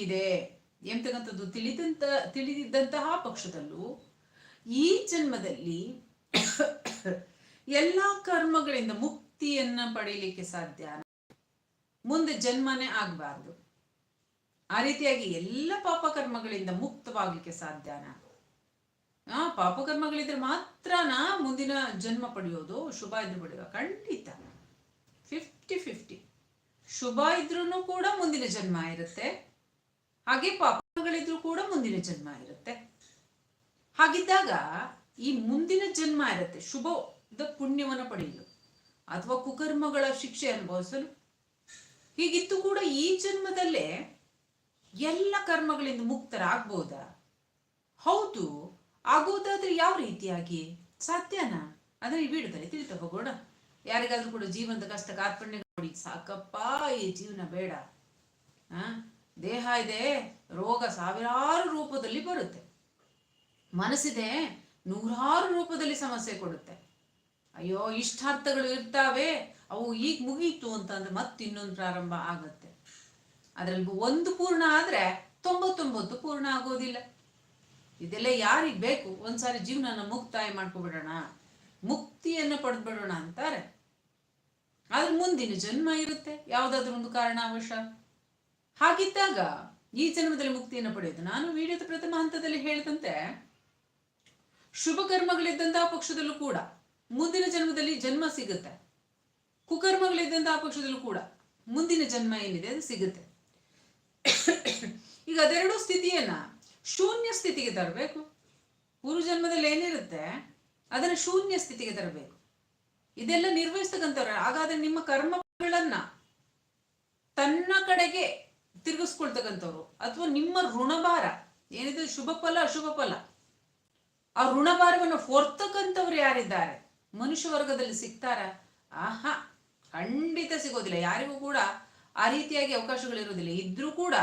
ಇದೆ ಎಂತಕ್ಕಂಥದ್ದು? ತಿಳಿದಂತ ತಿಳಿದಿದ್ದಂತಹ ಪಕ್ಷದಲ್ಲೂ ಈ ಜನ್ಮದಲ್ಲಿ ಎಲ್ಲ ಕರ್ಮಗಳಿಂದ ಮುಕ್ತಿಯನ್ನ ಪಡೀಲಿಕ್ಕೆ ಸಾಧ್ಯ ಮುಂದೆ ಜನ್ಮನೇ ಆಗಬಾರ್ದು. ಆ ರೀತಿಯಾಗಿ ಎಲ್ಲ ಪಾಪಕರ್ಮಗಳಿಂದ ಮುಕ್ತವಾಗ್ಲಿಕ್ಕೆ ಸಾಧ್ಯನಾ ಆ, ಪಾಪಕರ್ಮಗಳಿದ್ರೆ ಮಾತ್ರನಾ ಮುಂದಿನ ಜನ್ಮ ಪಡೆಯೋದು? ಶುಭ ಇದ್ರೆ ಪಡೆಯುವ? ಖಂಡಿತ. ಫಿಫ್ಟಿ ಫಿಫ್ಟಿ ಶುಭ ಇದ್ರೂ ಕೂಡ ಮುಂದಿನ ಜನ್ಮ ಇರುತ್ತೆ. ಹಾಗೆ ಪಾಪಗಳಿದ್ರು ಕೂಡ ಮುಂದಿನ ಜನ್ಮ ಇರುತ್ತೆ. ಹಾಗಿದ್ದಾಗ ಈ ಮುಂದಿನ ಜನ್ಮ ಇರುತ್ತೆ. ಶುಭದ ಪುಣ್ಯವನ್ನು ಪಡೆಯಲು. ಅಥವಾ ಕುಕರ್ಮಗಳ ಶಿಕ್ಷೆ ಅನುಭವಿಸಲು. ಹೀಗಿತ್ತು ಕೂಡ ಈ ಜನ್ಮದಲ್ಲೇ ಎಲ್ಲ ಕರ್ಮಗಳಿಂದ ಮುಕ್ತರಾಗ್ಬೋದಾ? ಹೌದು. ಆಗೋದಾದ್ರೆ ಯಾವ ರೀತಿಯಾಗಿ? ಸಾಧ್ಯನಾ? ಅಂದ್ರೆ ಈ ವಿಡಿಯೋದಲ್ಲಿ ತಿಳಿತಾ ಹೋಗೋಣ ಯಾರಿಗಾದ್ರೂ ಕೂಡ ಜೀವನದ ಕಷ್ಟ ಕಾರ್ಪಣ್ಯ ನೋಡಿ, ಸಾಕಪ್ಪ, ಈ ಜೀವನ ಬೇಡ. ಆ? ದೇಹ ಇದೆ, ರೋಗ ಸಾವಿರಾರು ರೂಪದಲ್ಲಿ ಬರುತ್ತೆ. ಮನಸ್ಸಿದೆ, ನೂರಾರು ರೂಪದಲ್ಲಿ ಸಮಸ್ಯೆ ಕೊಡುತ್ತೆ. ಅಯ್ಯೋ, ಇಷ್ಟಾರ್ಥಗಳು ಇರ್ತಾವೆ, ಅವು ಈಗ ಮುಗೀತು ಅಂತಂದ್ರೆ ಮತ್ತೆ ಇನ್ನೊಂದು ಪ್ರಾರಂಭ ಆಗುತ್ತೆ. ಅದ್ರಲ್ಲಿ ಒಂದು ಪೂರ್ಣ ಆದರೆ ತೊಂಬತ್ತೊಂಬತ್ತು ಪೂರ್ಣ ಆಗೋದಿಲ್ಲ. ಇದೆಲ್ಲ ಯಾರಿಗೆ ಬೇಕು? ಒಂದ್ಸಾರಿ ಜೀವನನ ಮುಕ್ತಾಯ ಮಾಡ್ಕೊಬಿಡೋಣ, ಮುಕ್ತಿಯನ್ನು ಪಡೆದ್ಬಿಡೋಣ ಅಂತಾರೆ. ಆದ್ರೆ ಮುಂದಿನ ಜನ್ಮ ಇರುತ್ತೆ. ಯಾವುದಾದ್ರೂ ಒಂದು ಕಾರಣಾವಶ. ಹಾಗಿದ್ದಾಗ ಈ ಜನ್ಮದಲ್ಲಿ ಮುಕ್ತಿಯನ್ನು ಪಡೆಯೋದು ನಾನು ವಿಡಿಯೋದ ಪ್ರಥಮ ಹಂತದಲ್ಲಿ ಹೇಳಿದಂತೆ, ಶುಭ ಕರ್ಮಗಳಿದ್ದಂತಹ ಪಕ್ಷದಲ್ಲೂ ಕೂಡ ಮುಂದಿನ ಜನ್ಮದಲ್ಲಿ ಜನ್ಮ ಸಿಗುತ್ತೆ. ಕುಕರ್ಮಗಳಿದ್ದಂತಹ ಪಕ್ಷದಲ್ಲೂ ಕೂಡ ಮುಂದಿನ ಜನ್ಮ ಏನಿದೆ ಅದು ಸಿಗುತ್ತೆ. ಈಗ ಅದೆರಡು ಸ್ಥಿತಿಯನ್ನ ಶೂನ್ಯ ಸ್ಥಿತಿಗೆ ತರಬೇಕು. ಪೂರ್ವ ಜನ್ಮದಲ್ಲಿ ಏನಿರುತ್ತೆ, ಅದನ್ನ ಶೂನ್ಯ ಸ್ಥಿತಿಗೆ ತರಬೇಕು. ಇದೆಲ್ಲ ನಿರ್ವಹಿಸ್ತಕ್ಕಂಥವ್ರು. ಹಾಗಾದ್ರೆ ನಿಮ್ಮ ಕರ್ಮಗಳನ್ನ ತನ್ನ ಕಡೆಗೆ ತಿರುಗಿಸ್ಕೊಳ್ತಕ್ಕಂಥವ್ರು ಅಥವಾ ನಿಮ್ಮ ಋಣಭಾರ, ಏನಿದೆ? ಶುಭ ಫಲ ಅಶುಭ ಫಲ ಆ ಋಣಭಾರವನ್ನು ಹೊರ್ತಕ್ಕಂಥವ್ರು ಯಾರಿದ್ದಾರೆ? ಮನುಷ್ಯ ವರ್ಗದಲ್ಲಿ ಸಿಗ್ತಾರ? ಆಹಾ, ಖಂಡಿತ ಸಿಗೋದಿಲ್ಲ. ಯಾರಿಗೂ ಕೂಡ ಆ ರೀತಿಯಾಗಿ ಅವಕಾಶಗಳಿರೋದಿಲ್ಲ ಇದ್ರೂ ಕೂಡ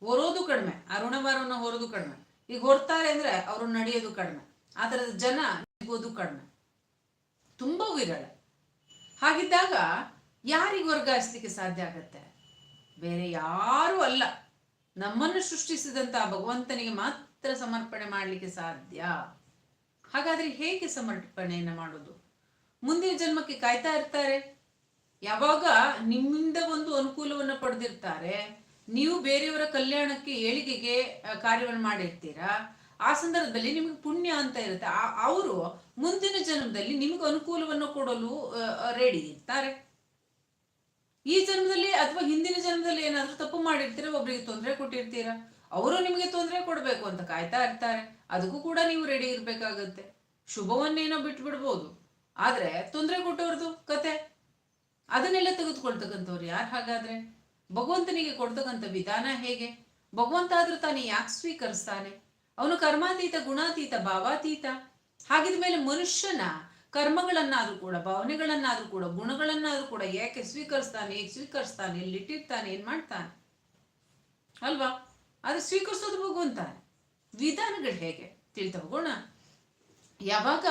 ಹೊರೋದು ಕಡಿಮೆ. ಆ ಋಣಭಾರವನ್ನು ಹೊರೋದು ಕಡಿಮೆ. ಈಗ ಹೊರ್ತಾರೆ ಅಂದ್ರೆ ಅವರು ನಡೆಯೋದು ಕಡಿಮೆ. ಆ ಥರದ ಜನ ಸಿಗೋದು ಕಡಿಮೆ. ತುಂಬಾ ವಿರಳ ಹಾಗಿದ್ದಾಗ ಯಾರಿಗೆ ವರ್ಗಾಯಿಸ್ಲಿಕ್ಕೆ ಸಾಧ್ಯ ಆಗತ್ತೆ? ಬೇರೆ ಯಾರೂ ಅಲ್ಲ. ನಮ್ಮನ್ನು ಸೃಷ್ಟಿಸಿದಂತಹ ಭಗವಂತನಿಗೆ ಮಾತ್ರ ಸಮರ್ಪಣೆ ಮಾಡಲಿಕ್ಕೆ ಸಾಧ್ಯ. ಹಾಗಾದ್ರೆ ಹೇಗೆ ಸಮರ್ಪಣೆಯನ್ನು ಮಾಡೋದು? ಮುಂದಿನ ಜನ್ಮಕ್ಕೆ ಕಾಯ್ತಾ ಇರ್ತಾರೆ. ಯಾವಾಗ ನಿಮ್ಮಿಂದ ಒಂದು ಅನುಕೂಲವನ್ನು ಪಡೆದಿರ್ತಾರೆ. ನೀವು ಬೇರೆಯವರ ಕಲ್ಯಾಣಕ್ಕೆ ಏಳಿಗೆಗೆ ಕಾರ್ಯವನ್ನು ಮಾಡಿರ್ತೀರಾ? ಆ ಸಂದರ್ಭದಲ್ಲಿ ನಿಮಗೆ ಪುಣ್ಯ ಅಂತ ಇರುತ್ತೆ. ಅವರು ಮುಂದಿನ ಜನ್ಮದಲ್ಲಿ ನಿಮಗೆ ಅನುಕೂಲವನ್ನು ಕೊಡಲು ರೆಡಿ ಇರ್ತಾರೆ. ಈ ಜನ್ಮದಲ್ಲಿ ಅಥವಾ ಹಿಂದಿನ ಜನ್ಮದಲ್ಲಿ ಏನಾದ್ರೂ ತಪ್ಪು ಮಾಡಿರ್ತೀರ, ಒಬ್ರಿಗೆ ತೊಂದರೆ ಕೊಟ್ಟಿರ್ತೀರಾ? ಅವರು ನಿಮಗೆ ತೊಂದರೆ ಕೊಡಬೇಕು ಅಂತ ಕಾಯ್ತಾ ಇರ್ತಾರೆ. ಅದಕ್ಕೂ ಕೂಡ ನೀವು ರೆಡಿ ಇರ್ಬೇಕಾಗತ್ತೆ. ಶುಭವನ್ನೇನೋ ಬಿಟ್ಬಿಡ್ಬೋದು. ಆದ್ರೆ ತೊಂದರೆ ಕೊಟ್ಟವ್ರದ್ದು ಕತೆ. ಅದನ್ನೆಲ್ಲ ತೆಗೆದುಕೊಳ್ತಕ್ಕಂಥವ್ರು ಯಾರು ಹಾಗಾದ್ರೆ? ಭಗವಂತನಿಗೆ ಕೊಡ್ತಕ್ಕಂಥ ವಿಧಾನ ಹೇಗೆ? ಭಗವಂತ ಆದ್ರೂ ತಾನೇ ಯಾಕೆ ಸ್ವೀಕರಿಸ್ತಾನೆ? ಅವನು ಕರ್ಮಾತೀತ, ಗುಣಾತೀತ, ಭಾವಾತೀತ. ಹಾಗಿದ ಮೇಲೆ ಮನುಷ್ಯನ ಕರ್ಮಗಳನ್ನಾದ್ರೂ ಕೂಡ, ಭಾವನೆಗಳನ್ನಾದ್ರೂ ಕೂಡ, ಗುಣಗಳನ್ನಾದ್ರೂ ಕೂಡ ಯಾಕೆ ಸ್ವೀಕರಿಸ್ತಾನೆ ಹೇಗೆ ಸ್ವೀಕರಿಸ್ತಾನೆ ಎಲ್ಲಿಟ್ಟಿರ್ತಾನೆ ಏನ್ ಮಾಡ್ತಾನೆ? ಅಲ್ವಾ? ಅದು ಸ್ವೀಕರಿಸೋದು ಭಗವಂತಾನೆ ವಿಧಾನಗಳು ಹೇಗೆ? ತಿಳ್ತಾ ಹೋಗೋಣ. ಯಾವಾಗ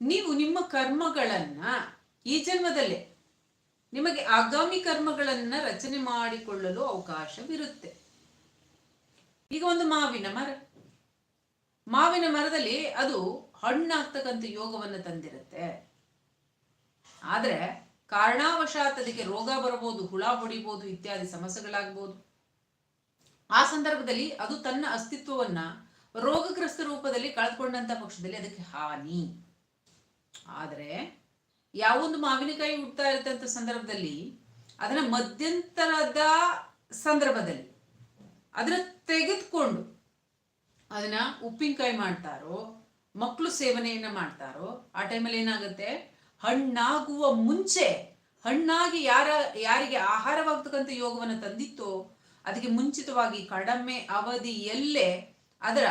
ನೀವು ನಿಮ್ಮ ಕರ್ಮಗಳನ್ನ ಈ ಜನ್ಮದಲ್ಲೇ, ನಿಮಗೆ ಆಗಾಮಿ ಕರ್ಮಗಳನ್ನ ರಚನೆ ಮಾಡಿಕೊಳ್ಳಲು ಅವಕಾಶವಿರುತ್ತೆ. ಈಗ ಒಂದು ಮಾವಿನ ಮರ. ಮಾವಿನ ಮರದಲ್ಲಿ ಅದು ಹಣ್ಣಾಗ್ತಕ್ಕಂಥ ಯೋಗವನ್ನು ತಂದಿರುತ್ತೆ. ಆದರೆ ಕಾರಣಾವಶಾತ್ ಅದಕ್ಕೆ ರೋಗ ಬರಬಹುದು, ಹುಳ ಹೊಡಿಬಹುದು ಇತ್ಯಾದಿ ಸಮಸ್ಯೆಗಳಾಗಬಹುದು ಆ ಸಂದರ್ಭದಲ್ಲಿ ಅದು ತನ್ನ ಅಸ್ತಿತ್ವವನ್ನ ರೋಗಗ್ರಸ್ತ ರೂಪದಲ್ಲಿ ಕಳೆದುಕೊಂಡಂತ ಪಕ್ಷದಲ್ಲಿ ಅದಕ್ಕೆ ಹಾನಿ. ಆದರೆ ಯಾವೊಂದು ಮಾವಿನಕಾಯಿ ಹುಡ್ತಾ ಇರುತ್ತಂತ ಸಂದರ್ಭದಲ್ಲಿ ಅದನ್ನ ಮಧ್ಯಂತರದ ಸಂದರ್ಭದಲ್ಲಿ ಅದನ್ನ ತೆಗೆದುಕೊಂಡು ಅದನ್ನ ಉಪ್ಪಿನಕಾಯಿ ಮಾಡ್ತಾರೋ ಮಕ್ಕಳು ಸೇವನೆಯನ್ನ ಮಾಡ್ತಾರೋ, ಆ ಟೈಮಲ್ಲಿ ಏನಾಗುತ್ತೆ? ಹಣ್ಣಾಗುವ ಮುಂಚೆ, ಹಣ್ಣಾಗಿ ಯಾರ, ಯಾರಿಗೆ ಆಹಾರವಾಗ್ತಕ್ಕಂಥ ಯೋಗವನ್ನು ತಂದಿತ್ತೋ, ಅದಕ್ಕೆ ಮುಂಚಿತವಾಗಿ ಕಡಿಮೆ ಅವಧಿಯಲ್ಲೇ ಅದರ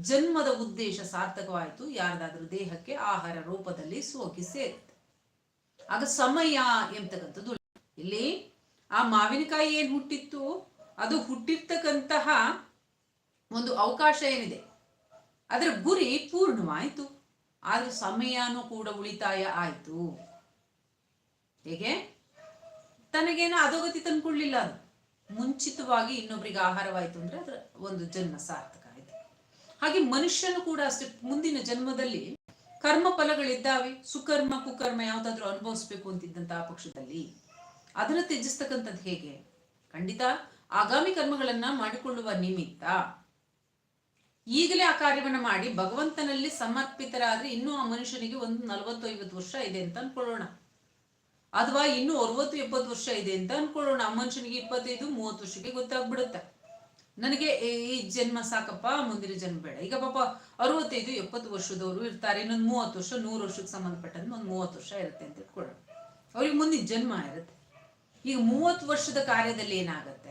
ಜನ್ಮದ ಉದ್ದೇಶ ಸಾರ್ಥಕವಾಯಿತು. ಯಾರದಾದ್ರೂ ದೇಹಕ್ಕೆ ಆಹಾರ ರೂಪದಲ್ಲಿ ಸೋಕಿ ಸೇರುತ್ತೆ. ಆಗ ಸಮಯ ಎಂಬತಕ್ಕಂಥದ್ದು ಇಲ್ಲಿ ಆ ಮಾವಿನಕಾಯಿ ಏನ್ ಹುಟ್ಟಿತ್ತು? ಅದು ಹುಟ್ಟಿರ್ತಕ್ಕಂತಹ ಒಂದು ಅವಕಾಶ ಏನಿದೆ? ಅದರ ಗುರಿ ಪೂರ್ಣವಾಯಿತು. ಆದ್ರೆ ಸಮಯನೂ ಕೂಡ ಉಳಿತಾಯ ಆಯ್ತು. ಹೇಗೆ? ತನಗೇನೋ ಅಧೋಗತಿ ತಂದ್ಕೊಳ್ಳಿಲ್ಲ ಅದು. ಮುಂಚಿತವಾಗಿ ಇನ್ನೊಬ್ರಿಗೆ ಆಹಾರವಾಯಿತು ಅಂದ್ರೆ ಅದರ ಒಂದು ಜನ್ಮ ಸಾರ್ಥಕ ಆಯ್ತು. ಹಾಗೆ ಮನುಷ್ಯನು ಕೂಡ ಅಷ್ಟೇ ಮುಂದಿನ ಜನ್ಮದಲ್ಲಿ ಕರ್ಮ ಫಲಗಳಿದ್ದಾವೆ. ಸುಕರ್ಮ, ಕುಕರ್ಮ ಯಾವ್ದಾದ್ರು ಅನುಭವಿಸ್ಬೇಕು ಅಂತಿದ್ದಂತಹ ಪಕ್ಷದಲ್ಲಿ. ಅದನ್ನ ತ್ಯಜಿಸ್ತಕ್ಕಂಥದ್ದು ಹೇಗೆ? ಖಂಡಿತ ಆಗಾಮಿ ಕರ್ಮಗಳನ್ನ ಮಾಡಿಕೊಳ್ಳುವ ನಿಮಿತ್ತ. ಈಗಲೇ ಆ ಕಾರ್ಯವನ್ನು ಮಾಡಿ ಭಗವಂತನಲ್ಲಿ ಸಮರ್ಪಿತರಾದ್ರೆ ಇನ್ನೂ ಆ ಮನುಷ್ಯನಿಗೆ ಒಂದು ನಲವತ್ತು ಐವತ್ತು ವರ್ಷ ಇದೆ ಅಂತ ಅನ್ಕೊಳ್ಳೋಣ. ಅಥವಾ ಇನ್ನು ಅರವತ್ತು ಎಪ್ಪತ್ತು ವರ್ಷ ಇದೆ ಅಂತ ಅನ್ಕೊಳ್ಳೋಣ. ಆ ಮನುಷ್ಯನಿಗೆ ಇಪ್ಪತ್ತೈದು, ಮೂವತ್ತು ವರ್ಷಕ್ಕೆ ಗೊತ್ತಾಗ್ಬಿಡುತ್ತೆ. ನನಗೆ ಈ- ಜನ್ಮ ಸಾಕಪ್ಪ ಮುಂದಿನ ಜನ್ಮ ಬೇಡ. ಈಗ ಪಾಪ ಅರವತ್ತೈದು, ಎಪ್ಪತ್ತು ವರ್ಷದವರು ಇರ್ತಾರೆ. ಇನ್ನೊಂದು ಮೂವತ್ತು ವರ್ಷ, ನೂರು ವರ್ಷಕ್ಕೆ ಸಂಬಂಧಪಟ್ಟಂತೆ ಒಂದು ಮೂವತ್ತು ವರ್ಷ ಇರುತ್ತೆ ಅಂತ ಇಟ್ಕೊಳ್ಳೋಣ. ಅವ್ರಿಗೆ ಮುಂದಿನ ಜನ್ಮ ಇರುತ್ತೆ. ಈಗ ಮೂವತ್ತು ವರ್ಷದ ಕಾರ್ಯದಲ್ಲಿ ಏನಾಗುತ್ತೆ?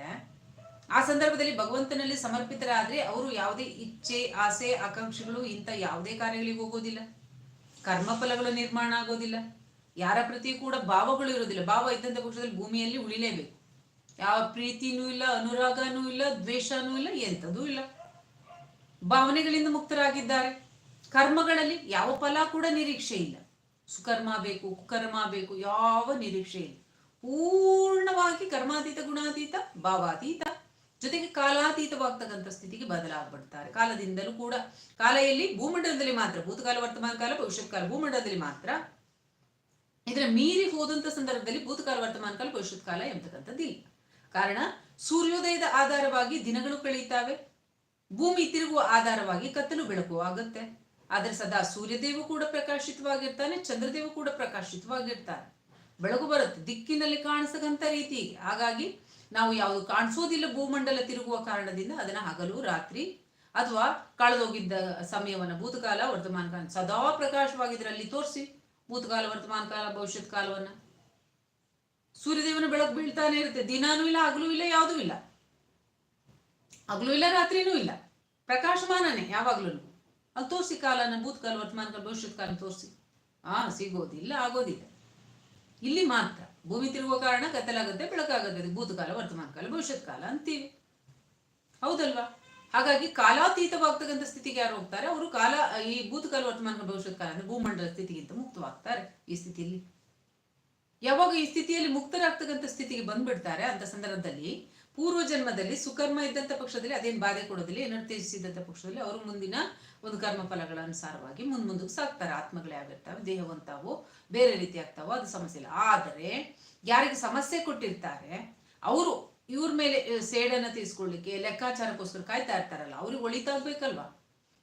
ಆ ಸಂದರ್ಭದಲ್ಲಿ ಭಗವಂತನಲ್ಲಿ ಸಮರ್ಪಿತರಾದ್ರೆ ಅವರು ಯಾವುದೇ ಇಚ್ಛೆ, ಆಸೆ, ಆಕಾಂಕ್ಷೆಗಳು ಇಂಥ ಯಾವುದೇ ಕಾರ್ಯಗಳಿಗೆ ಹೋಗೋದಿಲ್ಲ. ಕರ್ಮಫಲಗಳು ನಿರ್ಮಾಣ ಆಗೋದಿಲ್ಲ. ಯಾರ ಪ್ರತಿ ಕೂಡ ಭಾವಗಳು ಇರೋದಿಲ್ಲ. ಭಾವ ಇದ್ದಂಥ ಪಕ್ಷದಲ್ಲಿ ಭೂಮಿಯಲ್ಲಿ ಉಳಿಲೇಬೇಕು. ಯಾವ ಪ್ರೀತಿನೂ ಇಲ್ಲ, ಅನುರಾಗನೂ ಇಲ್ಲ, ದ್ವೇಷನೂ ಇಲ್ಲ, ಎಂಥದೂ ಇಲ್ಲ. ಭಾವನೆಗಳಿಂದ ಮುಕ್ತರಾಗಿದ್ದಾರೆ. ಕರ್ಮಗಳಲ್ಲಿ ಯಾವ ಫಲ ಕೂಡ ನಿರೀಕ್ಷೆ ಇಲ್ಲ. ಸುಕರ್ಮ ಬೇಕು, ಕುಕರ್ಮ ಬೇಕು, ಯಾವ ನಿರೀಕ್ಷೆ ಇಲ್ಲ. ಪೂರ್ಣವಾಗಿ ಕರ್ಮಾತೀತ, ಗುಣಾತೀತ, ಭಾವಾತೀತ. ಜೊತೆಗೆ ಕಾಲಾತೀತವಾಗ್ತಕ್ಕಂಥ ಸ್ಥಿತಿಗೆ ಬದಲಾಗ್ಬಿಡ್ತಾರೆ. ಕಾಲದಿಂದಲೂ ಕೂಡ ಕಾಲೆಯಲ್ಲಿ ಭೂಮಂಡಲದಲ್ಲಿ ಮಾತ್ರ, ಭೂತಕಾಲ, ವರ್ತಮಾನ ಕಾಲ, ಭವಿಷ್ಯತ್ ಕಾಲ ಭೂಮಂಡಲದಲ್ಲಿ ಮಾತ್ರ ಇದರ ಮೀರಿ ಹೋದಂಥ ಸಂದರ್ಭದಲ್ಲಿ ಭೂತಕಾಲ, ವರ್ತಮಾನ ಕಾಲ, ಭವಿಷ್ಯತ್ ಕಾಲ ಎಂಬತಕ್ಕಂಥದ್ದಿಲ್ಲ. ಕಾರಣ ಸೂರ್ಯೋದಯದ ಆಧಾರವಾಗಿ ದಿನಗಳು ಕಳೆಯುತ್ತವೆ. ಭೂಮಿ ತಿರುಗುವ ಆಧಾರವಾಗಿ ಕತ್ತಲು ಬೆಳಕು ಆಗುತ್ತೆ. ಆದರೆ ಸದಾ ಸೂರ್ಯದೇವ ಕೂಡ ಪ್ರಕಾಶಿತವಾಗಿರ್ತಾನೆ, ಚಂದ್ರದೇವ ಕೂಡ ಪ್ರಕಾಶಿತವಾಗಿರ್ತಾನೆ. ಬೆಳಕು ಬರುತ್ತೆ, ದಿಕ್ಕಿನಲ್ಲಿ ಕಾಣಿಸಕಂತ ರೀತಿ ಹಾಗಾಗಿ ನಾವು ಯಾವುದು ಕಾಣಿಸೋದಿಲ್ಲ ಭೂಮಂಡಲ ತಿರುಗುವ ಕಾರಣದಿಂದ ಅದನ್ನ ಹಗಲು, ರಾತ್ರಿ ಅಥವಾ ಕಳೆದೋಗಿದ್ದ ಸಮಯವನ್ನ ಭೂತಕಾಲ, ವರ್ತಮಾನ ಕಾಲ ಸದಾ ಪ್ರಕಾಶವಾಗಿದ್ರಲ್ಲಿ ತೋರಿಸಿ ಭೂತಕಾಲ, ವರ್ತಮಾನ ಕಾಲ ಭವಿಷ್ಯತ್ ಕಾಲವನ್ನ. ಸೂರ್ಯದೇವನ ಬೆಳಕು ಬೀಳ್ತಾನೆ ಇರುತ್ತೆ. ದಿನಾನೂ ಇಲ್ಲ, ಹಗಲೂ ಇಲ್ಲ, ಯಾವುದೂ ಇಲ್ಲ. ಹಗಲು ಇಲ್ಲ, ರಾತ್ರಿನೂ ಇಲ್ಲ. ಪ್ರಕಾಶಮಾನನೇ ಯಾವಾಗ್ಲೂ ಅಲ್ಲಿ ತೋರಿಸಿ ಕಾಲನ, ಭೂತಕಾಲ, ವರ್ತಮಾನ ಕಾಲ ಭವಿಷ್ಯತ್ ಕಾಲ ತೋರಿಸಿ. ಆ, ಸಿಗೋದಿಲ್ಲ, ಆಗೋದಿಲ್ಲ. ಇಲ್ಲಿ ಮಾತ್ರ ಭೂಮಿ ತಿರುಗುವ ಕಾರಣ ಕತ್ತಲಾಗುತ್ತೆ ಬೆಳಕಾಗುತ್ತೆ ಅದು ಭೂತಕಾಲ, ವರ್ತಮಾನ ಕಾಲ ಭವಿಷ್ಯತ್ ಕಾಲ ಅಂತೀವಿ. ಹೌದಲ್ವಾ? ಹಾಗಾಗಿ ಕಾಲಾತೀತವಾಗ್ತಕ್ಕಂಥ ಸ್ಥಿತಿಗೆ ಯಾರು ಹೋಗ್ತಾರೆ? ಅವರು ಕಾಲ, ಈ ಭೂತಕಾಲ ವರ್ತಮಾನ ಭವಿಷ್ಯತ್ ಕಾಲ ಅಂದ್ರೆ ಭೂಮಂಡಲ ಸ್ಥಿತಿಗಿಂತ ಮುಕ್ತವಾಗ್ತಾರೆ ಈ ಸ್ಥಿತಿಯಲ್ಲಿ. ಯಾವಾಗ ಈ ಸ್ಥಿತಿಯಲ್ಲಿ ಮುಕ್ತರಾಗ್ತಕ್ಕಂಥ ಸ್ಥಿತಿಗೆ ಬಂದ್ಬಿಡ್ತಾರೆ, ಅಂತ ಸಂದರ್ಭದಲ್ಲಿ ಪೂರ್ವ ಜನ್ಮದಲ್ಲಿ ಸುಕರ್ಮ ಇದ್ದಂಥ ಪಕ್ಷದಲ್ಲಿ ಅದೇನು ಬಾಧೆ ಕೊಡೋದಿಲ್ಲ ಏನಾದ್ರು ತ್ಯಜಿಸಿದಂಥ ಪಕ್ಷದಲ್ಲಿ ಅವರು ಮುಂದಿನ ಒಂದು ಕರ್ಮ ಫಲಗಳ ಅನುಸಾರವಾಗಿ ಮುಂದ್ ಮುಂದಕ್ಕೆ ಸಾಕ್ತಾರೆ. ಆತ್ಮಗಳೇ ಆಗಿರ್ತಾವೆ ದೇಹವಂತಾವು ಬೇರೆ ರೀತಿ ಆಗ್ತಾವೋ ಅದು ಸಮಸ್ಯೆ ಇಲ್ಲ. ಆದರೆ ಯಾರಿಗೆ ಸಮಸ್ಯೆ ಕೊಟ್ಟಿರ್ತಾರೆ, ಅವರು ಇವ್ರ ಮೇಲೆ ಸೇಡನ್ನ ತೀರಿಸ್ಕೊಳ್ಳಿಕ್ಕೆ, ಲೆಕ್ಕಾಚಾರಕ್ಕೋಸ್ಕರ ಕಾಯ್ತಾ ಇರ್ತಾರಲ್ಲ, ಅವ್ರಿಗೆ ಒಳಿತಾಗ್ಬೇಕಲ್ವಾ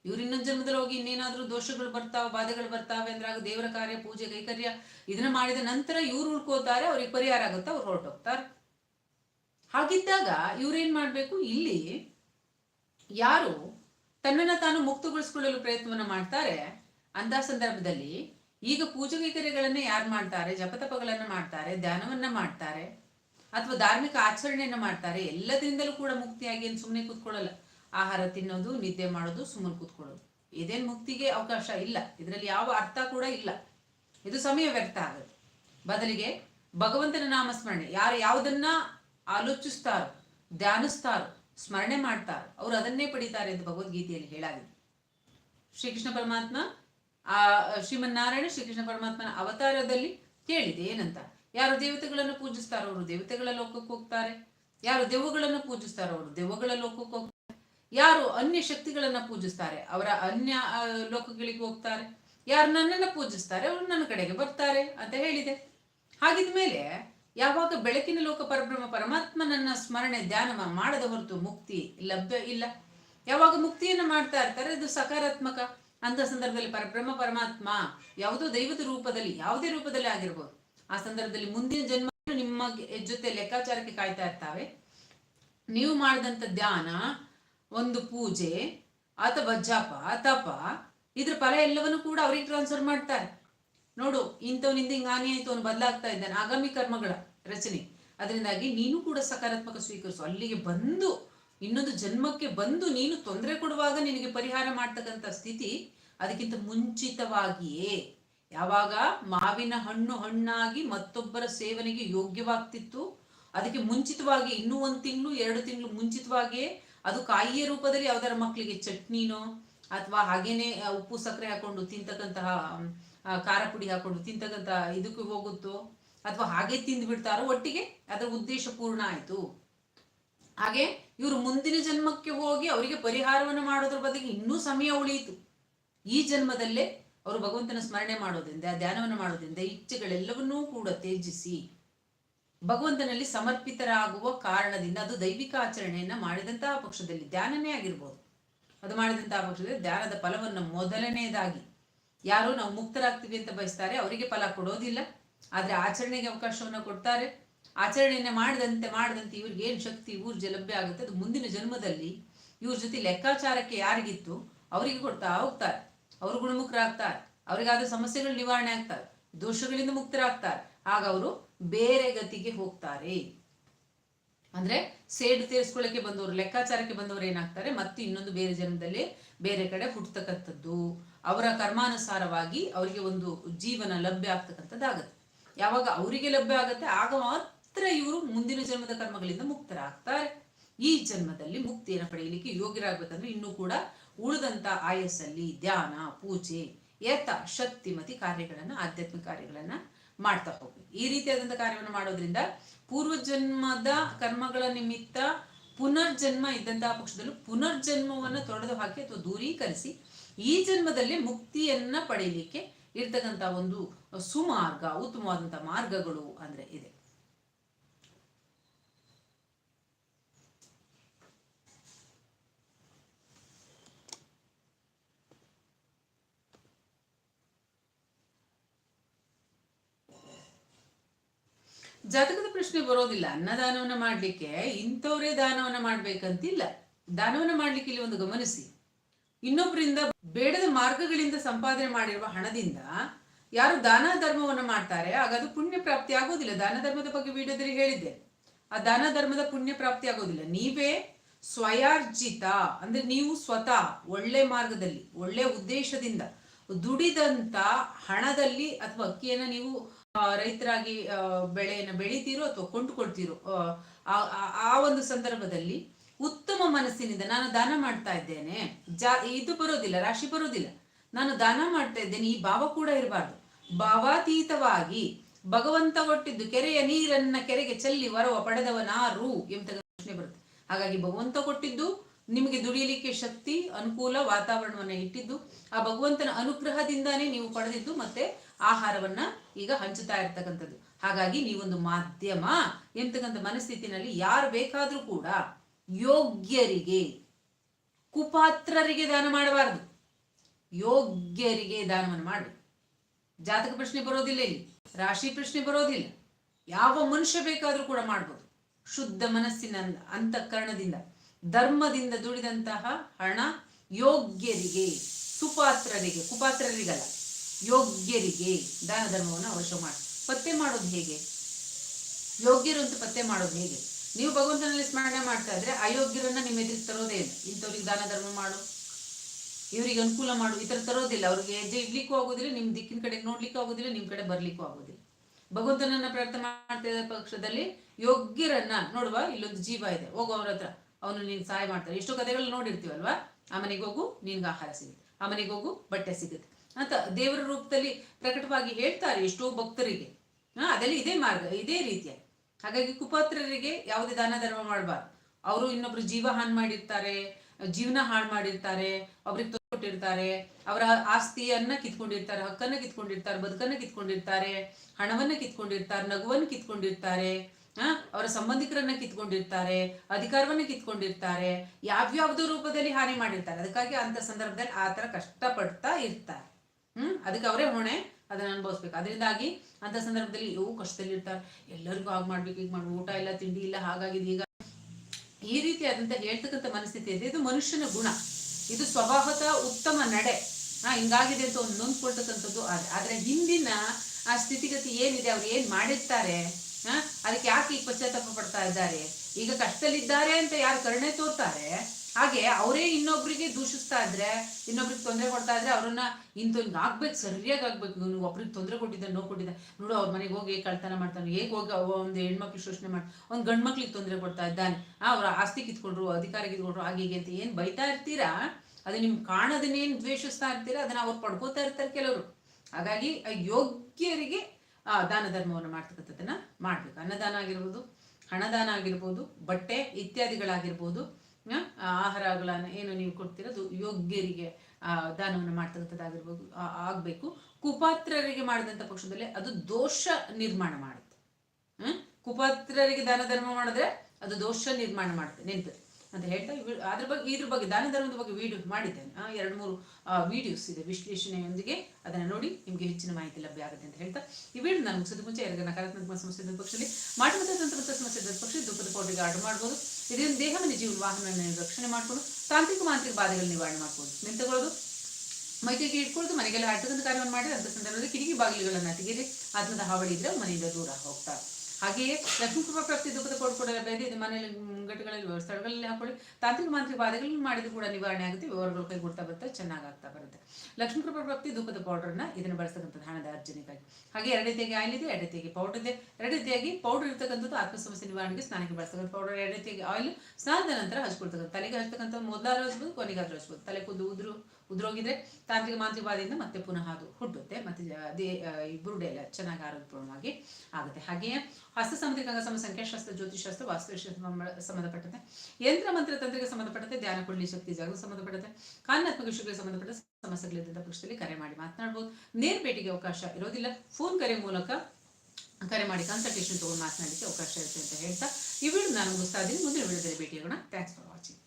ಇವ್ರು ಇನ್ನೊಂದು ಜನ್ಮದಲ್ಲಿ ಹೋಗಿ ಇನ್ನೇನಾದ್ರೂ ದೋಷಗಳು ಬರ್ತಾವ, ಬಾಧೆಗಳು ಬರ್ತಾವೆ ಅಂದ್ರೆ ಆಗ ದೇವರ ಕಾರ್ಯ, ಪೂಜೆ, ಕೈಕರ್ಯ ಇದನ್ನ ಮಾಡಿದ ನಂತರ ಇವ್ರು ಉಳ್ಕೋತಾರೆ, ಅವ್ರಿಗೆ ಪರಿಹಾರ ಆಗುತ್ತೆ, ಅವ್ರು ಹೊರಟೋಗ್ತಾರೆ. ಹಾಗಿದ್ದಾಗ ಇವ್ರೇನ್ ಮಾಡ್ಬೇಕು? ಇಲ್ಲಿ ಯಾರು ತನ್ನನ್ನ ತಾನು ಮುಕ್ತಗೊಳಿಸ್ಕೊಳ್ಳಲು ಪ್ರಯತ್ನವನ್ನ ಮಾಡ್ತಾರೆ ಅಂತ ಸಂದರ್ಭದಲ್ಲಿ ಈಗ ಪೂಜೆ ಕೈಕರ್ಯಗಳನ್ನ ಯಾರು ಮಾಡ್ತಾರೆ? ಜಪತಪಗಳನ್ನ ಮಾಡ್ತಾರೆ, ಧ್ಯಾನವನ್ನ ಮಾಡ್ತಾರೆ, ಅಥವಾ ಧಾರ್ಮಿಕ ಆಚರಣೆಯನ್ನ ಮಾಡ್ತಾರೆ, ಎಲ್ಲದರಿಂದಲೂ ಕೂಡ ಮುಕ್ತಿಯಾಗಿ ಏನು ಸುಮ್ಮನೆ ಕೂತ್ಕೊಳ್ಳಲ್ಲ. ಆಹಾರ ತಿನ್ನೋದು, ನಿದ್ದೆ ಮಾಡೋದು, ಸುಮ್ಮನೆ ಕೂತ್ಕೊಳ್ಳೋದು. ಇದೇನ್ ಮುಕ್ತಿಗೆ ಅವಕಾಶ ಇಲ್ಲ. ಇದರಲ್ಲಿ ಯಾವ ಅರ್ಥ ಕೂಡ ಇಲ್ಲ. ಇದು ಸಮಯ ವ್ಯರ್ಥ ಆಗುತ್ತೆ ಬದಲಿಗೆ ಭಗವಂತನ ನಾಮಸ್ಮರಣೆ, ಯಾರು ಯಾವುದನ್ನ ಆಲೋಚಿಸ್ತಾರೋ, ಧ್ಯಾನಿಸ್ತಾರೋ, ಸ್ಮರಣೆ ಮಾಡ್ತಾರೋ, ಅವರು ಅದನ್ನೇ ಪಡಿತಾರೆ ಎಂದು ಭಗವದ್ಗೀತೆಯಲ್ಲಿ ಹೇಳಾಗಿದೆ. ಶ್ರೀಕೃಷ್ಣ ಪರಮಾತ್ಮ, ಆ, ಶ್ರೀಮನ್ನಾರಾಯಣ ಶ್ರೀಕೃಷ್ಣ ಪರಮಾತ್ಮನ ಅವತಾರದಲ್ಲಿ ಕೇಳಿದೆ ಏನಂತ? ಯಾರು ದೇವತೆಗಳನ್ನು ಪೂಜಿಸ್ತಾರೋ ಅವರು ದೇವತೆಗಳ ಲೋಕಕ್ಕೆ ಹೋಗ್ತಾರೆ. ಯಾರು ದೆವ್ವಗಳನ್ನು ಪೂಜಿಸ್ತಾರೋ ಅವರು ದೆವ್ವಗಳ ಲೋಕಕ್ಕೆ ಹೋಗ್ತಾರೆ. ಯಾರು ಅನ್ಯ ಶಕ್ತಿಗಳನ್ನ ಪೂಜಿಸ್ತಾರೆ, ಅವರ ಅನ್ಯ ಲೋಕಗಳಿಗೆ ಹೋಗ್ತಾರೆ. ಯಾರು ನನ್ನನ್ನು ಪೂಜಿಸ್ತಾರೆ, ಅವರು ನನ್ನ ಕಡೆಗೆ ಬರ್ತಾರೆ ಅಂತ ಹೇಳಿದೆ. ಹಾಗಿದ್ಮೇಲೆ ಯಾವಾಗ ಬೆಳಕಿನ ಲೋಕ ಪರಬ್ರಹ್ಮ ಪರಮಾತ್ಮನನ್ನ ಸ್ಮರಣೆ ಧ್ಯಾನ ಮಾಡದ ಹೊರತು ಮುಕ್ತಿ ಲಭ್ಯ ಇಲ್ಲ. ಯಾವಾಗ ಮುಕ್ತಿಯನ್ನ ಮಾಡ್ತಾ ಇರ್ತಾರೆ ಅದು ಸಕಾರಾತ್ಮಕ. ಅಂತ ಸಂದರ್ಭದಲ್ಲಿ ಪರಬ್ರಹ್ಮ ಪರಮಾತ್ಮ ಯಾವುದೋ ದೈವದ ರೂಪದಲ್ಲಿ, ಯಾವುದೇ ರೂಪದಲ್ಲಿ ಆಗಿರ್ಬೋದು, ಆ ಸಂದರ್ಭದಲ್ಲಿ ಮುಂದಿನ ಜನ್ಮ ನಿಮ್ಮ ಜೊತೆ ಲೆಕ್ಕಾಚಾರಕ್ಕೆ ಕಾಯ್ತಾ ಇರ್ತಾವೆ. ನೀವು ಮಾಡಿದಂತ ಧ್ಯಾನ, ಒಂದು ಪೂಜೆ, ಅಥವಾ ಜಪ, ತಪ, ಇದ್ರ ಫಲ ಎಲ್ಲವನ್ನೂ ಕೂಡ ಅವ್ರಿಗೆ ಟ್ರಾನ್ಸ್ಫರ್ ಮಾಡ್ತಾರೆ. ನೋಡು, ಇಂಥವನಿಂದ ಹಿಂಗ ಹಾನಿ ಆಯ್ತು ಅವನು ಬದಲಾಗ್ತಾ ಇದ್ದಾನೆ. ಆಗಾಮಿ ಕರ್ಮಗಳ ರಚನೆ. ಅದರಿಂದಾಗಿ ನೀನು ಕೂಡ ಸಕಾರಾತ್ಮಕ ಸ್ವೀಕರಿಸು. ಅಲ್ಲಿಗೆ ಬಂದು, ಇನ್ನೊಂದು ಜನ್ಮಕ್ಕೆ ಬಂದು ನೀನು ತೊಂದರೆ ಕೊಡುವಾಗ ನಿನಗೆ ಪರಿಹಾರ ಮಾಡ್ತಕ್ಕಂಥ ಸ್ಥಿತಿ ಅದಕ್ಕಿಂತ ಮುಂಚಿತವಾಗಿಯೇ. ಯಾವಾಗ ಮಾವಿನ ಹಣ್ಣು ಹಣ್ಣಾಗಿ ಮತ್ತೊಬ್ಬರ ಸೇವನೆಗೆ ಯೋಗ್ಯವಾಗ್ತಿತ್ತು, ಅದಕ್ಕೆ ಮುಂಚಿತವಾಗಿ ಇನ್ನೂ ಒಂದು ತಿಂಗಳು, ಎರಡು ತಿಂಗಳು ಮುಂಚಿತವಾಗಿಯೇ ಅದು ಕಾಯಿಯ ರೂಪದಲ್ಲಿ ಯಾವ್ದಾರ ಮಕ್ಕಳಿಗೆ ಚಟ್ನಿನೋ, ಅಥವಾ ಹಾಗೇನೆ ಉಪ್ಪು ಸಕ್ಕರೆ ಹಾಕೊಂಡು ತಿಂತಕ್ಕಂತಹ ಖಾರ ಪುಡಿ ಹಾಕೊಂಡು ತಿಂತಕ್ಕಂಥ ಇದಕ್ಕೆ ಹೋಗುತ್ತೋ? ಅಥವಾ ಹಾಗೆ ತಿಂದು ಬಿಡ್ತಾರೋ? ಒಟ್ಟಿಗೆ ಅದರ ಉದ್ದೇಶ ಪೂರ್ಣ ಆಯಿತು. ಹಾಗೆ ಇವರು ಮುಂದಿನ ಜನ್ಮಕ್ಕೆ ಹೋಗಿ ಅವರಿಗೆ ಪರಿಹಾರವನ್ನು ಮಾಡೋದ್ರ ಬದಲಿಗೆ ಇನ್ನೂ ಸಮಯ ಉಳಿಯಿತು. ಈ ಜನ್ಮದಲ್ಲೇ ಅವರು ಭಗವಂತನ ಸ್ಮರಣೆ ಮಾಡೋದ್ರಿಂದ, ಧ್ಯಾನವನ್ನು ಮಾಡೋದ್ರಿಂದ ಇಚ್ಛೆಗಳೆಲ್ಲವನ್ನೂ ಕೂಡ ತ್ಯಜಿಸಿ ಭಗವಂತನಲ್ಲಿ ಸಮರ್ಪಿತರಾಗುವ ಕಾರಣದಿಂದ ಅದು ದೈವಿಕ ಆಚರಣೆಯನ್ನ ಮಾಡಿದಂತಹ ಪಕ್ಷದಲ್ಲಿ ಧ್ಯಾನನೇ ಆಗಿರ್ಬೋದು. ಅದು ಮಾಡಿದಂತಹ ಪಕ್ಷದಲ್ಲಿ ಧ್ಯಾನದ ಫಲವನ್ನು ಮೊದಲನೆಯದಾಗಿ ಯಾರು ನಾವು ಮುಕ್ತರಾಗ್ತೀವಿ ಅಂತ ಬಯಸ್ತಾರೆ, ಅವರಿಗೆ ಫಲ ಕೊಡೋದಿಲ್ಲ. ಆದ್ರೆ ಆಚರಣೆಗೆ ಅವಕಾಶವನ್ನು ಕೊಡ್ತಾರೆ. ಆಚರಣೆಯನ್ನ ಮಾಡದಂತೆ ಮಾಡದಂತೆ ಇವ್ರಿಗೆ ಏನು ಶಕ್ತಿ ಊರ್ಜೆ ಲಭ್ಯ ಆಗುತ್ತೆ. ಅದು ಮುಂದಿನ ಜನ್ಮದಲ್ಲಿ ಇವ್ರ ಜೊತೆ ಲೆಕ್ಕಾಚಾರಕ್ಕೆ ಯಾರಿಗಿತ್ತು, ಅವರಿಗೆ ಕೊಡ್ತಾ ಹೋಗ್ತಾರೆ. ಅವರು ಗುಣಮುಖರಾಗ್ತಾರೆ. ಅವರಿಗಾದ ಸಮಸ್ಯೆಗಳು ನಿವಾರಣೆ ಆಗ್ತಾರೆ. ದೋಷಗಳಿಂದ ಮುಕ್ತರಾಗ್ತಾರೆ. ಆಗ ಅವರು ಬೇರೆ ಗತಿಗೆ ಹೋಗ್ತಾರೆ. ಅಂದ್ರೆ ಸೇಡು ತೀರಿಸ್ಕೊಳ್ಳಕ್ಕೆ ಬಂದವರು, ಲೆಕ್ಕಾಚಾರಕ್ಕೆ ಬಂದವರು ಏನಾಗ್ತಾರೆ? ಮತ್ತೆ ಇನ್ನೊಂದು ಬೇರೆ ಜನ್ಮದಲ್ಲಿ ಬೇರೆ ಕಡೆ ಹುಟ್ಟತಕ್ಕಂಥದ್ದು ಅವರ ಕರ್ಮಾನುಸಾರವಾಗಿ ಅವರಿಗೆ ಒಂದು ಜೀವನ ಲಭ್ಯ ಆಗ್ತಕ್ಕಂಥದ್ದಾಗತ್ತೆ. ಯಾವಾಗ ಅವರಿಗೆ ಲಭ್ಯ ಆಗತ್ತೆ, ಆಗ ಮಾತ್ರ ಇವರು ಮುಂದಿನ ಜನ್ಮದ ಕರ್ಮಗಳಿಂದ ಮುಕ್ತರಾಗ್ತಾರೆ. ಈ ಜನ್ಮದಲ್ಲಿ ಮುಕ್ತಿಯನ್ನು ಪಡೆಯಲಿಕ್ಕೆ ಯೋಗ್ಯರಾಗಬೇಕಂದ್ರೆ ಇನ್ನೂ ಕೂಡ ಉಳಿದಂತ ಆಯಸ್ಸಲ್ಲಿ ಧ್ಯಾನ, ಪೂಜೆ ಏತ ಶಕ್ತಿಮತಿ ಕಾರ್ಯಗಳನ್ನ, ಆಧ್ಯಾತ್ಮಿಕ ಕಾರ್ಯಗಳನ್ನ ಮಾಡ್ತಾ ಹೋಗ್ಬೇಕು. ಈ ರೀತಿಯಾದಂಥ ಕಾರ್ಯವನ್ನು ಮಾಡೋದ್ರಿಂದ ಪೂರ್ವಜನ್ಮದ ಕರ್ಮಗಳ ನಿಮಿತ್ತ ಪುನರ್ಜನ್ಮ ಇದ್ದಂತಹ ಪಕ್ಷದಲ್ಲೂ ಪುನರ್ಜನ್ಮವನ್ನು ತೊಡೆದು ಹಾಕಿ ಅಥವಾ ದೂರೀಕರಿಸಿ ಈ ಜನ್ಮದಲ್ಲಿ ಮುಕ್ತಿಯನ್ನ ಪಡೆಯಲಿಕ್ಕೆ ಇರ್ತಕ್ಕಂಥ ಒಂದು ಸುಮಾರ್ಗ ಉತ್ತಮವಾದಂತಹ ಮಾರ್ಗಗಳು ಅಂದ್ರೆ ಇದೆ. ಜಾತಕದ ಪ್ರಶ್ನೆ ಬರೋದಿಲ್ಲ. ಅನ್ನದಾನವನ್ನ ಮಾಡ್ಲಿಕ್ಕೆ ಇಂಥವರೇ ದಾನವನ್ನ ಮಾಡ್ಬೇಕಂತಿಲ್ಲ. ದಾನವನ್ನ ಮಾಡ್ಲಿಕ್ಕೆ ಇಲ್ಲಿ ಒಂದು ಗಮನಿಸಿ. ಇನ್ನೊಬ್ಬರಿಂದ ಬೇಡದ ಮಾರ್ಗಗಳಿಂದ ಸಂಪಾದನೆ ಮಾಡಿರುವ ಹಣದಿಂದ ಯಾರು ದಾನ ಧರ್ಮವನ್ನು ಮಾಡ್ತಾರೆ, ಆಗ ಅದು ಪುಣ್ಯ ಪ್ರಾಪ್ತಿ ಆಗೋದಿಲ್ಲ. ದಾನ ಧರ್ಮದ ಬಗ್ಗೆ ವಿಡಿಯೋದಲ್ಲಿ ಹೇಳಿದ್ದೆ. ಆ ದಾನ ಧರ್ಮದ ಪುಣ್ಯ ಪ್ರಾಪ್ತಿ ಆಗೋದಿಲ್ಲ. ನೀವೇ ಸ್ವಯಾರ್ಜಿತ, ಅಂದ್ರೆ ನೀವು ಸ್ವತಃ ಒಳ್ಳೆ ಮಾರ್ಗದಲ್ಲಿ, ಒಳ್ಳೆ ಉದ್ದೇಶದಿಂದ ದುಡಿದಂತ ಹಣದಲ್ಲಿ ಅಥವಾ ಅಕ್ಕಿಯನ್ನ ನೀವು ರೈತರಾಗಿ ಬೆಳೆಯನ್ನು ಬೆಳಿತೀರೋ ಅಥವಾ ಕೊಂಡುಕೊಳ್ತೀರೋ ಆ ಒಂದು ಸಂದರ್ಭದಲ್ಲಿ ಉತ್ತಮ ಮನಸ್ಸಿನಿಂದ ನಾನು ದಾನ ಮಾಡ್ತಾ ಇದ್ದೇನೆ. ಜಾ, ಇದು ಬರೋದಿಲ್ಲ, ರಾಶಿ ಬರೋದಿಲ್ಲ. ನಾನು ದಾನ ಮಾಡ್ತಾ ಇದ್ದೇನೆ, ಈ ಭಾವ ಕೂಡ ಇರಬಾರ್ದು. ಭಾವಾತೀತವಾಗಿ ಭಗವಂತ ಕೊಟ್ಟಿದ್ದು ಕೆರೆಯ ನೀರನ್ನ ಕೆರೆಗೆ ಚೆಲ್ಲಿ ವರವ ಪಡೆದವನಾರು ಎಂಬ ಪ್ರಶ್ನೆ ಬರುತ್ತೆ. ಹಾಗಾಗಿ ಭಗವಂತ ಕೊಟ್ಟಿದ್ದು ನಿಮಗೆ ದುಡಿಯಲಿಕ್ಕೆ ಶಕ್ತಿ, ಅನುಕೂಲ, ವಾತಾವರಣವನ್ನ ಇಟ್ಟಿದ್ದು, ಆ ಭಗವಂತನ ಅನುಗ್ರಹದಿಂದಾನೇ ನೀವು ಪಡೆದಿದ್ದು ಮತ್ತೆ ಆಹಾರವನ್ನ ಈಗ ಹಂಚುತ್ತಾ ಇರ್ತಕ್ಕಂಥದ್ದು. ಹಾಗಾಗಿ ನೀವೊಂದು ಮಾಧ್ಯಮ ಎಂತಕ್ಕಂಥ ಮನಸ್ಥಿತಿನಲ್ಲಿ ಯಾರು ಬೇಕಾದ್ರೂ ಕೂಡ ಯೋಗ್ಯರಿಗೆ, ಕುಪಾತ್ರರಿಗೆ ದಾನ ಮಾಡಬಾರದು. ಯೋಗ್ಯರಿಗೆ ದಾನವನ್ನು ಮಾಡಿ ಜಾತಕ ಪ್ರಶ್ನೆ ಬರೋದಿಲ್ಲ ಇಲ್ಲಿ, ರಾಶಿ ಪ್ರಶ್ನೆ ಬರೋದಿಲ್ಲ. ಯಾವ ಮನುಷ್ಯ ಬೇಕಾದರೂ ಕೂಡ ಮಾಡ್ಬೋದು. ಶುದ್ಧ ಮನಸ್ಸಿನ ಅಂತಃಕರಣದಿಂದ, ಧರ್ಮದಿಂದ ದುಡಿದಂತಹ ಹಣ ಯೋಗ್ಯರಿಗೆ, ಸುಪಾತ್ರರಿಗೆ, ಕುಪಾತ್ರರಿಗಲ್ಲ, ಯೋಗ್ಯರಿಗೆ ದಾನ ಧರ್ಮವನ್ನು ಅವಶ್ಯ ಮಾಡಿ ಪತ್ತೆ ಮಾಡೋದು ಹೇಗೆ? ಯೋಗ್ಯರು ಅಂತ ಪತ್ತೆ ಮಾಡೋದು ಹೇಗೆ? ನೀವು ಭಗವಂತನಲ್ಲಿ ಸ್ಮರಣೆ ಮಾಡ್ತಾ ಇದ್ರೆ ಅಯೋಗ್ಯರನ್ನ ನಿಮ್ಮ ಎದುರು ತರೋದೇ ಇಲ್ಲ. ಇಂಥವ್ರಿಗೆ ದಾನ ಧರ್ಮ ಮಾಡು. ಇವರಿಗೆ ಅನುಕೂಲ ಮಾಡು. ಈ ತರ ತರೋದಿಲ್ಲ. ಅವ್ರಿಗೆ ಹೆಜ್ಜೆ ಇಡ್ಲಿಕ್ಕೂ ಆಗೋದಿಲ್ಲ, ನಿಮ್ ದಿಕ್ಕಿನ ಕಡೆ ನೋಡ್ಲಿಕ್ಕೂ ಆಗೋದಿಲ್ಲ, ನಿಮ್ ಕಡೆ ಬರ್ಲಿಕ್ಕೂ ಆಗೋದಿಲ್ಲ. ಭಗವಂತನನ್ನ ಪ್ರಾರ್ಥನೆ ಮಾಡ್ತಾ ಇದ್ದ ಪಕ್ಷದಲ್ಲಿ ಯೋಗ್ಯರನ್ನ ನೋಡುವ ಇಲ್ಲೊಂದು ಜೀವ ಇದೆ. ಹೋಗು ಅವ್ರ ಹತ್ರ. ಅವನು ನೀನ್ ಸಹಾಯ ಮಾಡ್ತಾರೆ ಎಷ್ಟೋ ಕಥೆಗಳು ನೋಡಿರ್ತೀವಲ್ವಾ? ಆ ಮನೆಗೆ ಹೋಗು, ನಿನ್ಗೆ ಆಹಾರ ಸಿಗುತ್ತೆ. ಆ ಮನೆಗೆ ಹೋಗು, ಬಟ್ಟೆ ಸಿಗುತ್ತೆ. ಅಂತ ದೇವರ ರೂಪದಲ್ಲಿ ಪ್ರಕಟವಾಗಿ ಹೇಳ್ತಾರೆ ಎಷ್ಟೋ ಭಕ್ತರಿಗೆ. ಹಾ ಅದರಲ್ಲಿ ಇದೇ ಮಾರ್ಗ, ಇದೇ ರೀತಿಯ. ಹಾಗಾಗಿ ಕುಪತ್ರರಿಗೆ ಯಾವುದೇ ದಾನ ಧರ್ಮ ಮಾಡಬಾರ್ದು. ಅವರು ಇನ್ನೊಬ್ರು ಜೀವ ಹಾನ್ ಮಾಡಿರ್ತಾರೆ, ಜೀವನ ಹಾಳು ಮಾಡಿರ್ತಾರೆ, ಅವ್ರಿಗೆ ತೊಟ್ಟಿರ್ತಾರೆ ಅವರ ಆಸ್ತಿಯನ್ನ ಕಿತ್ಕೊಂಡಿರ್ತಾರೆ, ಹಕ್ಕನ್ನ ಕಿತ್ಕೊಂಡಿರ್ತಾರೆ, ಬದುಕನ್ನ ಕಿತ್ಕೊಂಡಿರ್ತಾರೆ, ಹಣವನ್ನ ಕಿತ್ಕೊಂಡಿರ್ತಾರೆ, ನಗುವನ್ನ ಕಿತ್ಕೊಂಡಿರ್ತಾರೆ ಆ ಅವರ ಸಂಬಂಧಿಕರನ್ನ ಕಿತ್ಕೊಂಡಿರ್ತಾರೆ, ಅಧಿಕಾರವನ್ನ ಕಿತ್ಕೊಂಡಿರ್ತಾರೆ, ಯಾವ್ಯಾವ್ದು ರೂಪದಲ್ಲಿ ಹಾನಿ ಮಾಡಿರ್ತಾರೆ. ಅದಕ್ಕಾಗಿ ಅಂತ ಸಂದರ್ಭದಲ್ಲಿ ಆ ತರ ಕಷ್ಟಪಡ್ತಾ ಇರ್ತಾರೆ. ಹ್ಮ್, ಅದಕ್ಕೆ ಅವರೇ ಹೊಣೆ. ಅದನ್ನ ಅನುಭವಿಸ್ಬೇಕು. ಅದರಿಂದಾಗಿ ಅಂತ ಸಂದರ್ಭದಲ್ಲಿ ಇವು ಕಷ್ಟದಲ್ಲಿ ಇರ್ತಾರೆ ಎಲ್ಲರಿಗೂ ಹಾಗೆ ಮಾಡ್ಬೇಕು ಈಗ ಮಾಡ್ಬೇಕು, ಊಟ ಇಲ್ಲ, ತಿಂಡಿ ಇಲ್ಲ, ಹಾಗಾಗಿದೆ ಈಗ ಈ ರೀತಿಯಾದಂತ ಹೇಳ್ತಕ್ಕಂಥ ಮನಸ್ಥಿತಿ ಇದೆ. ಇದು ಮನುಷ್ಯನ ಗುಣ. ಇದು ಸ್ವಭಾವತ ಉತ್ತಮ ನಡೆ. ಹಾ, ಹಿಂಗಾಗಿದೆ ಅಂತ ಒಂದು ನೊಂದ್ಕೊಳ್ತಕ್ಕಂಥದ್ದು ಆದ್ರೆ. ಹಿಂದಿನ ಆ ಸ್ಥಿತಿಗತಿ ಏನಿದೆ, ಅವ್ರು ಏನ್ ಮಾಡಿರ್ತಾರೆ, ಹಾ, ಅದಕ್ಕೆ ಯಾಕೆ ಈಗ ಪಶ್ಚಾತ್ತಾಪ ಪಡ್ತಾ ಇದ್ದಾರೆ? ಈಗ ಕಷ್ಟದಲ್ಲಿದ್ದಾರೆ ಅಂತ ಯಾರು ಕರುಣೆ ತೋರ್ತಾರೆ ಹಾಗೆ ಅವರೇ ಇನ್ನೊಬ್ರಿಗೆ ದೂಷಿಸ್ತಾ ಇದ್ರೆ, ಇನ್ನೊಬ್ರಿಗೆ ತೊಂದರೆ ಕೊಡ್ತಾ ಇದ್ರೆ ಅವ್ರನ್ನ ಹಿಂಗ್ ಆಗ್ಬೇಕು, ಸರಿಯಾಗಿ ಆಗ್ಬೇಕು. ನೀವು ಒಬ್ರಿಗೆ ತೊಂದರೆ ಕೊಟ್ಟಿದ್ದ, ನೋವು ಕೊಟ್ಟಿದ್ದ. ನೋಡು, ಅವ್ರ ಮನೆಗೆ ಹೋಗಿ ಕಳ್ತನ ಮಾಡ್ತಾನೆ. ಹೇಗೆ ಹೋಗಿ ಒಂದು ಹೆಣ್ಮಕ್ಳು ಶೋಷಣೆ ಮಾಡಿ, ಒಂದು ಗಂಡ್ಮಕ್ಳಿಗೆ ತೊಂದರೆ ಕೊಡ್ತಾ ಇದ್ದಾನೆ. ಅವ್ರ ಆಸ್ತಿ ಕಿತ್ಕೊಂಡ್ರು, ಅಧಿಕಾರ ಕಿತ್ಕೊಂಡ್ರು, ಹಾಗೆ ಹೀಗೆ ಅಂತ ಏನು ಬೈತಾ ಇರ್ತೀರಾ? ಅದು ನಿಮ್ ಕಾಣೋದನ್ನೇನ್ ದ್ವೇಷಿಸ್ತಾ ಇರ್ತೀರಾ? ಅದನ್ನ ಅವ್ರು ಪಡ್ಕೋತಾ ಇರ್ತಾರೆ ಕೆಲವರು. ಹಾಗಾಗಿ ಯೋಗ್ಯರಿಗೆ ದಾನ ಧರ್ಮವನ್ನು ಮಾಡ್ತಕ್ಕಂಥದ್ದನ್ನ ಮಾಡ್ಬೇಕು. ಅನ್ನದಾನ ಆಗಿರ್ಬೋದು, ಹಣದಾನ ಆಗಿರ್ಬೋದು, ಬಟ್ಟೆ ಇತ್ಯಾದಿಗಳಾಗಿರ್ಬೋದು ಆಹಾರಗಳನ್ನ ಏನು ನೀವು ಕೊಡ್ತಿರೋದು ಯೋಗ್ಯರಿಗೆ ದಾನವನ್ನು ಮಾಡ್ತಕ್ಕಂಥದ್ದಾಗಿರ್ಬೋದು ಆಗಬೇಕು. ಕುಪಾತ್ರರಿಗೆ ಮಾಡಿದಂಥ ಪಕ್ಷದಲ್ಲಿ ಅದು ದೋಷ ನಿರ್ಮಾಣ ಮಾಡುತ್ತೆ. ಕುಪಾತ್ರರಿಗೆ ದಾನ ಧರ್ಮ ಮಾಡಿದ್ರೆ ಅದು ದೋಷ ನಿರ್ಮಾಣ ಮಾಡುತ್ತೆ. ನೆನಪು ಅಂತ ಹೇಳ್ತಾ ಅದ್ರ ಬಗ್ಗೆ ಇದ್ರ ಬಗ್ಗೆ ದಾನ ಧರ್ಮದ ಬಗ್ಗೆ ವಿಡಿಯೋ ಮಾಡಿದ್ದೇನೆ. ಎರಡು ಮೂರು ವಿಡಿಯೋಸ್ ಇದೆ. ವಿಶ್ಲೇಷಣೆಯೊಂದಿಗೆ ಅದನ್ನು ನೋಡಿ ನಿಮಗೆ ಹೆಚ್ಚಿನ ಮಾಹಿತಿ ಲಭ್ಯ ಆಗುತ್ತೆ ಅಂತ ಹೇಳ್ತಾ ಈ ವಿಡಿಯೋ ನಾನು ಮುಗಿಸಿದ ಮುಂಚೆ ಎರಡು ನಕಾರಾತ್ಮಕ ಸಮಸ್ಯೆ ಪಕ್ಷದಲ್ಲಿ ಪಕ್ಷದಲ್ಲಿ ಮಾಟಮತ ತಂತ್ರಗತ ಸಮಸ್ಯೆ ಪಕ್ಷ ದುಃಖದ ಪೌಡ್ರಿಗೆ ಆರ್ಡರ್ ಮಾಡ್ಬೋದು. ಇದರಿಂದ ದೇಹ ಮನೆ ಜೀವನ ವಾಹನವನ್ನು ರಕ್ಷಣೆ ಮಾಡ್ಕೊಂಡು ತಾಂತ್ರಿಕ ಮಾಂತ್ರಿಕ ಬಾಧೆಗಳ ನಿವಾರಣೆ ಮಾಡ್ಬೋದು. ನಿಂತುಕೊಳ್ಳೋದು, ಮೈಕೈಗೆ ಇಟ್ಕೊಳ್ಳೋದು, ಮನೆಗೆಲ್ಲ ಹಟ್ಟದಂತ ಕಾರ್ಯವನ್ನು ಮಾಡಿ ಅಂತ ಸಂದರ್ಭದಲ್ಲಿ ಕಿಟಕಿ ಬಾಗಿಲುಗಳನ್ನು ತೆಗೆದು ಆತ್ಮದ ಹಾವಳಿ ಇದ್ರೆ ಮನೆಯಿಂದ ದೂರ ಹೋಗ್ತಾರೆ ಹಾಗೆಯೇ ಲಕ್ಷ್ಮೀ ಕೃಪಾ ಪ್ರಾಪ್ತಿ ದುಃಖದ ಪೌಡರ್ ಕೂಡ ಲಭ್ಯ ಇದು. ಮನೆಯಲ್ಲಿ ಘಟಗಳಲ್ಲಿ ಸ್ಥಳಗಳಲ್ಲಿ ಹಾಕೊಳ್ಳಿ. ತಾಂತ್ರಿಕ ಮಾಂತ್ರಿಕ ಬಾಧೆಗಳನ್ನು ಮಾಡಿದ್ರು ಕೂಡ ನಿವಾರಣೆ ಆಗುತ್ತೆ. ವಿವರಗಳು ಕೈಗೂಡ್ತಾ ಬರುತ್ತೆ ಚೆನ್ನಾಗಿ ಆಗ್ತಾ ಬರುತ್ತೆ. ಲಕ್ಷ್ಮೀ ಕೃಪಾ ಪ್ರಾಪ್ತಿ ಧೂಪದ ಪೌಡರ್ನ ಇದನ್ನು ಬಳಸ್ತಕ್ಕಂಥದ್ದು ಹಣದ ಅರ್ಜನೆಗಾಗಿ. ಹಾಗೆ ಎರಡು ರೀತಿಯಾಗಿ ಆಯಿಲ್ ಇದೆ ಎರಡು ರೀತಿಯಾಗಿ ಪೌಡರ್ ಇದೆ. ಎರಡು ರೀತಿಯಾಗಿ ಪೌಡರ್ ಇರ್ತಕ್ಕಂಥದ್ದು ಆತ್ಮ ಸಮಸ್ಯೆ ನಿವಾರಣೆಗೆ ಸ್ನಾನಕ್ಕೆ ಬಳಸ್ತಕ್ಕಂಥ ಪೌಡರ್ ಎರಡು ರೀತಿಯಾಗಿ ಆಯಿಲ್ ಸ್ನಾನದ ನಂತರ ಹಚ್ಕೊಳ್ತಕ್ಕಂಥ ತಲೆಗೆ ಹಚ್ತಕ್ಕಂಥ ಮೊದಲಾದ್ರೂ ಹಚ್ಬೋದು, ಕೊನೆಗಾದ್ರೂ ಹಚ್ಬೋದು. ತಲೆ ಕೂದಲು ಉದುರು ಉದುರೋಗಿದ್ರೆ ತಾಂತ್ರಿಕ ಮಾಂತ್ರಿಕವಾದಿಯಿಂದ ಮತ್ತೆ ಪುನಃ ಅದು ಹುಟ್ಟುತ್ತೆ. ಮತ್ತೆ ದೇ ಈ ಬುರುಡೆ ಎಲ್ಲ ಚೆನ್ನಾಗಿ ಆರೋಗ್ಯಪೂರ್ಣವಾಗಿ ಆಗುತ್ತೆ. ಹಾಗೆಯೇ ಹಸ್ತ ಸಮ ಸಂಖ್ಯಾಶಾಸ್ತ್ರ ಜ್ಯೋತಿಷಾಸ್ತ್ರ ವಾಸ್ತುಶಾಸ್ತ್ರ ಸಂಬ- ಸಂಬಂಧಪಟ್ಟಂತೆ. ಯಂತ್ರ, ಮಂತ್ರ ತಂತ್ರಕ್ಕೆ ಸಂಬಂಧಪಟ್ಟಂತೆ ಧ್ಯಾನ ಕುಳ್ಳಿ ಶಕ್ತಿ ಜಾಗ ಸಂಬಂಧಪಟ್ಟಂತೆ ಕಾನಾತ್ಮಕ ವಿಷಯಗಳಿಗೆ ಸಂಬಂಧಪಟ್ಟ ಸಮಸ್ಯೆಗಳಿದ್ದಂಥ ಪಕ್ಷದಲ್ಲಿ ಕರೆ ಮಾಡಿ ಮಾತನಾಡಬಹುದು ನೇರ ಭೇಟಿಗೆ ಅವಕಾಶ ಇರೋದಿಲ್ಲ. ಫೋನ್ ಕರೆ ಮೂಲಕ ಕರೆ ಮಾಡಿ ಕನ್ಸಲ್ಟೇಷನ್ ತಗೊಂಡು ಮಾತನಾಡಲಿಕ್ಕೆ ಅವಕಾಶ ಇರುತ್ತೆ ಅಂತ ಹೇಳ್ತಾ ಈ ವಿಡಿಯೋ ನಾನು ಮುಗಿಸ್ತಾ ಇದ್ದೀನಿ. ಮುಂದಿನ ವಿಡಿಯೋದಲ್ಲಿ ಭೇಟಿಯಾಗೋಣ. Thanks for watching